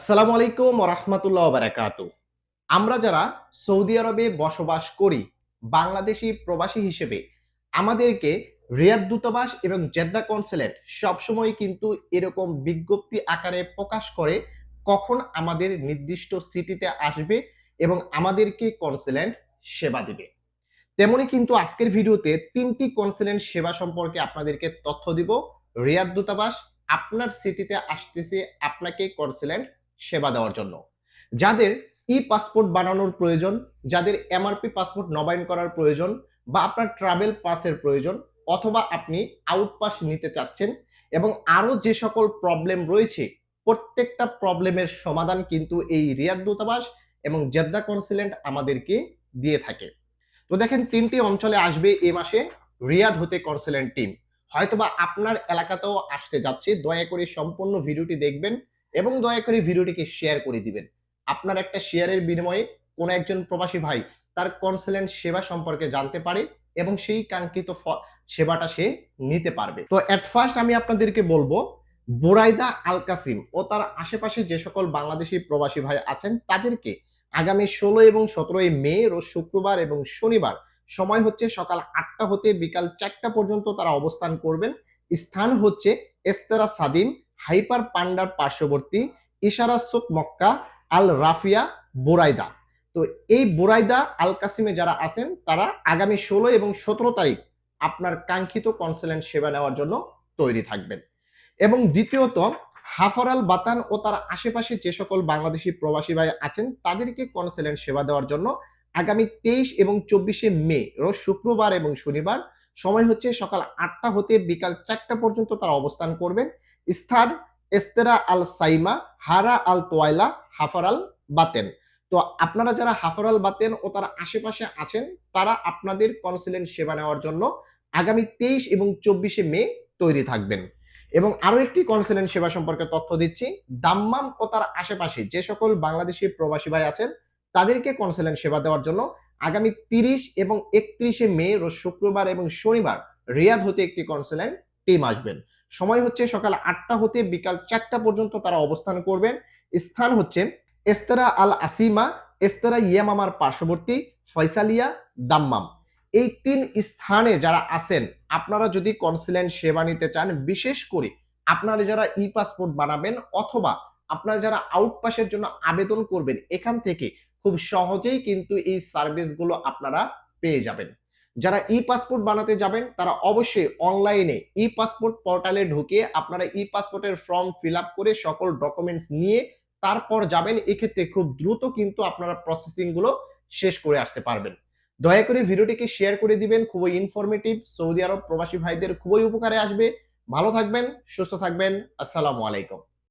আসসালামু আলাইকুম রহমতুল্লাহ বারাকাত। আমরা যারা সৌদি আরবে বসবাস করি, বাংলাদেশি প্রবাসী হিসেবে, আমাদেরকে রিয়াদ দূতাবাস এবং জেদ্দা কনসুলেট সবসময় কিন্তু এরকম বিজ্ঞপ্তি আকারে প্রকাশ করে কখন আমাদের নির্দিষ্ট সিটিতে আসবে এবং আমাদেরকে কনসুলেন্ট সেবা দিবে। তেমনি কিন্তু আজকের ভিডিওতে তিনটি কনসুলেন্ট সেবা সম্পর্কে আপনাদেরকে তথ্য দিব। রিয়াদ দূতাবাস আপনার সিটিতে আসতেছে, আপনাকে কনসুলেন্ট সেবা দেওয়ার জন্য। যাদের ই পাসপোর্ট বানানোর প্রয়োজন, যাদের এমআরপি পাসপোর্ট নবায়ন করার প্রয়োজন বা আপনার ট্রাভেল পাসের প্রয়োজন অথবা আপনি আউট পাস নিতে চাচ্ছেন এবং আরও যে সকল প্রবলেম রয়েছে, প্রত্যেকটা প্রবলেমের সমাধান কিন্তু এই রিয়াদ দূতাবাস এবং জেদ্দা কনসুলেন্ট আমাদেরকে দিয়ে থাকে। তো দেখেন, তিনটি অঞ্চলে আসবে এ মাসে রিয়াদ হতে কনসুলেন্ট টিম হয়তোবা আপনার এলাকাতেও আসতে যাচ্ছে, দয়া করে সম্পূর্ণ ভিডিওটি দেখবেন। এবং দয়া করে ভিডিওটিকে শেয়ার করে দিবেন। আপনার একটা শেয়ারের বিনিময়ে কোনো একজন প্রবাসী ভাই তার কনসুলেন্ট সেবা সম্পর্কে জানতে পারে এবং সেই কাঙ্ক্ষিত সেবাটা সে নিতে পারবে। তো এট ফার্স্ট আমি আপনাদেরকে বলব, বোরাইদা আল কাসিম ও তার আশেপাশে যে সকল বাংলাদেশি প্রবাসী ভাই আছেন, তাদেরকে আগামী ষোলো এবং সতেরোই মে রোজ শুক্রবার এবং শনিবার সময় হচ্ছে সকাল আটটা হতে বিকাল চারটা পর্যন্ত তারা অবস্থান করবেন। স্থান হচ্ছে এস্তেরা সাদিম হাইপার পান্ডার পার্শ্ববর্তী ইশারা সুক মক্কা, আল রাফিয়া, বোরাইদা। তো এই বোরাইদা, আল কাসিমে যারা আছেন, তারা আগামী ষোলো এবং সতেরো তারিখ আপনার কাঙ্ক্ষিত কনসুলেন্ট সেবা নেওয়ার জন্য তৈরি থাকবেন। এবং দ্বিতীয়ত হাফরাল বাতান ও তার আশেপাশে যে সকল বাংলাদেশি প্রবাসী ভাই আছেন, তাদেরকে কনসুলেন্ট সেবা দেওয়ার জন্য আগামী তেইশ এবং চব্বিশে মে, রোজ শুক্রবার এবং শনিবার সময় হচ্ছে সকাল আটটা হতে বিকাল চারটা পর্যন্ত তারা অবস্থান করবেন। স্থান এস্তেরা আল সাইমা, হারা আল তোয়াইলা, হাফার আল বাতেন। তো আপনারা যারা হাফার আল বাতেন ও তার আশেপাশে আছেন, তারা আপনাদের কনসুলেন্ট সেবা নেওয়ার জন্য আগামী তেইশ এবং চব্বিশে মে তৈরি থাকবেন। এবং আরও একটি কনসুলেন্ট সেবা সম্পর্কে তথ্য দিচ্ছি। দাম্মাম ও তার আশেপাশে যে সকল বাংলাদেশি প্রবাসী ভাই আছেন, তাদেরকে কনসুলেন্ট সেবা দেওয়ার জন্য আগামী তিরিশ এবং একত্রিশে মে শুক্রবার এবং শনিবার রিয়াদ হতে একটি কনসুলেন্ট টিম আসবেন। সময় হচ্ছে সকাল আটটা হতে বিকাল চারটা পর্যন্ত তারা অবস্থান করবেন। স্থান হচ্ছে এস্তেরা আল আসিমা, এস্তেরা ইয়ামামার পার্শ্ববর্তী ফয়সালিয়া, দাম্মাম। এই তিন স্থানে যারা আছেন, আপনারা যদি কনসুলেন্ট সেবা নিতে চান, বিশেষ করে আপনারা যারা ই পাসপোর্ট বানাবেন অথবা আপনারা যারা আউট পাসের জন্য আবেদন করবেন, এখান থেকে খুব সহজেই কিন্তু এই সার্ভিসগুলো আপনারা পেয়ে যাবেন। যারা ই পাসপোর্ট বানাতে যাবেন, তারা অবশ্যই অনলাইনে ই পাসপোর্ট পোর্টালে ঢুকে আপনারা ই পাসপোর্টের ফর্ম ফিল করে সকল ডকুমেন্টস নিয়ে তারপর যাবেন। এক্ষেত্রে খুব দ্রুত কিন্তু আপনারা প্রসেসিংগুলো শেষ করে আসতে পারবেন। দয়া করে ভিডিওটিকে শেয়ার করে দিবেন, খুবই ইনফরমেটিভ সৌদি আরব প্রবাসী ভাইদের খুবই উপকারে আসবে। ভালো থাকবেন, সুস্থ থাকবেন, আসসালামু আলাইকুম।